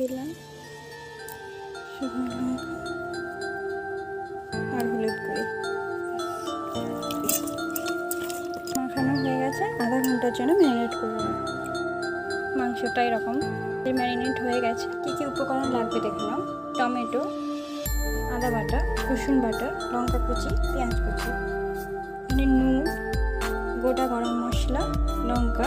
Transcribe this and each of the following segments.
দিলাম। আর হলুদ গুঁড়ি। মাখানো হয়ে গেছে, আধা ঘণ্টার জন্য ম্যারিনেট করে মাংসটা এরকম। ম্যারিনেট হয়ে গেছে। কী কী উপকরণ লাগবে দেখে নাও। টমেটো, আদা বাটা, রসুন বাটা, লঙ্কা কুচি, পেঁয়াজ কুচি। এখানে নুন, গোটা গরম মশলা, লঙ্কা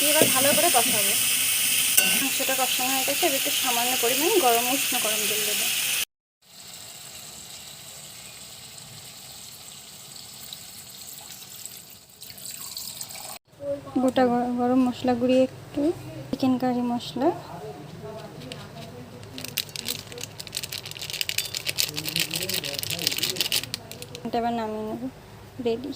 দিয়ে এবার ভালো করে কষাবো। মাংসটা কষানো হয়ে গেছে, এবার একটু সামান্য পরিমাণে গরম, উষ্ণ গরম জল দেবো। গোটা গরম মশলা গুঁড়িয়ে একটু চিকেন কারি মশলা। এটা এবার নামিয়ে নেব রেডি